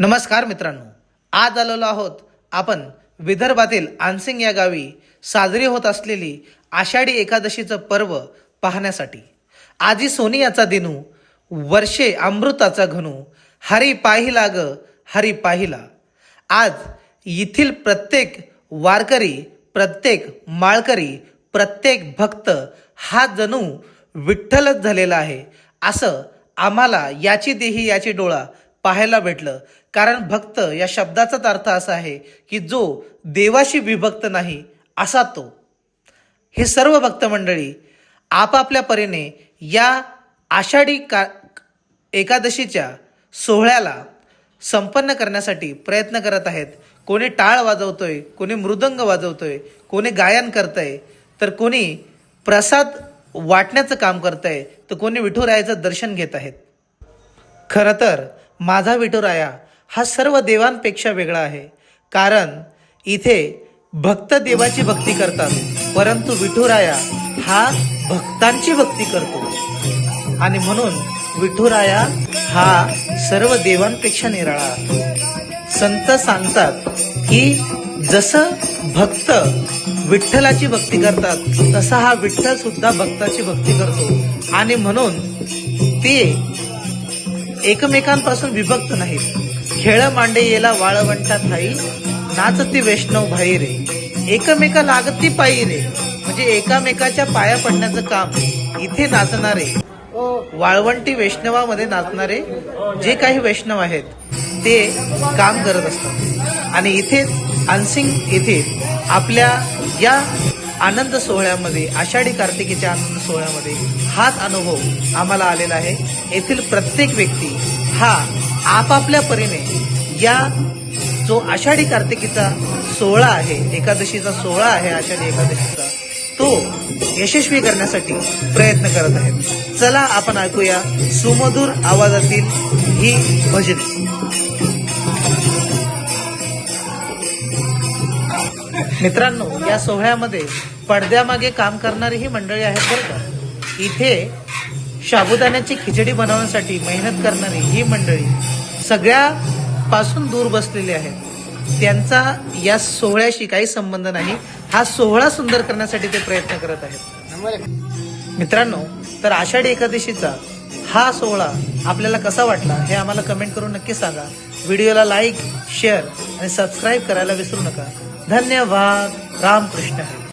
नमस्कार मित्रांनो. आज आलेलो आहोत आपण विदर्भातील आनसिंग या गावी साजरी होत असलेली आषाढी एकादशीचं पर्व पाहण्यासाठी. आजी सोनियाचा दिनू वर्षे अमृताचा घनू हरी पाहिला ग हरी पाहिला आज येथील प्रत्येक वारकरी प्रत्येक माळकरी प्रत्येक भक्त हा जणू विठ्ठलच झालेला आहे. असं आम्हाला याची देही याची डोळा पाहायला भेटलं. कारण भक्त या शब्दाचाच अर्थ असा आहे की जो देवाशी विभक्त नाही असा तो. हे सर्व भक्त मंडळी आपापल्या परीने या आषाढी का एकादशीच्या सोहळ्याला संपन्न करण्यासाठी प्रयत्न करत आहेत. कोणी टाळ वाजवतोय कोणी मृदंग वाजवतोय कोणी गायन करतंय तर कोणी प्रसाद वाटण्याचं काम करतंय तर कोणी विठुरायाचं दर्शन घेत आहेत. खरं तर माझा विठुराया हा सर्व देवांपेक्षा वेगळा आहे. कारण इथे भक्त देवाची भक्ती करतात परंतु विठुराया हा भक्तांची भक्ती करतो. आणि म्हणून विठुराया हा सर्व देवांपेक्षा निराळा संत सांगतात की जसं भक्त विठ्ठलाची भक्ती करतात तसा हा विठ्ठल सुद्धा भक्ताची भक्ती करतो. आणि म्हणून ते एकमेकांपासून विभक्त नाहीत. खेळ मांडे येला वाळवंटा थाई नाचती वैष्णव भाई रे. एकमेका लागती पायी रे. म्हणजे एकामेकाच्या पाया पडण्याचं काम इथे नाचणारे. वाळवंटी वैष्णवामध्ये नाचणारे जे काही वैष्णव आहेत ते काम करत असतात. आणि इथे अनसिंग येथे आपल्या या आनंद सोहळ्यामध्ये आषाढी कार्तिकीच्या आनंद सोहळ्यामध्ये हाच अनुभव आम्हाला आलेला आहे. येथील प्रत्येक व्यक्ती हा आपापल्या परीने या जो आषाढी कार्तिकीचा सोहळा आहे एकादशीचा सोहळा आहे आषाढी एकादशीचा तो यशस्वी करण्यासाठी प्रयत्न करत आहेत. चला आपण ऐकूया सुमधुर आवाजातील ही भजने. मित्रांनो या सोहळ्यामध्ये पडद्यामागे काम करणारी ही मंडळी आहेत बरं का. इथे साबुदाण्याची खिचडी बनवण्यासाठी मेहनत करणारी ही मंडळी सगळ्यापासून दूर बसलेली आहेत त्यांचा या सोहळ्याशी काही संबंध नाही. हा सोहळा सुंदर करण्यासाठी ते प्रयत्न करत आहेत. मित्रांनो तर आषाढी एकादशीचा हा सोहळा आपल्याला कसा वाटला हे आम्हाला कमेंट करून नक्की सांगा. व्हिडिओला लाईक शेअर आणि सबस्क्राईब करायला विसरू नका. धन्यवाद. रामकृष्ण.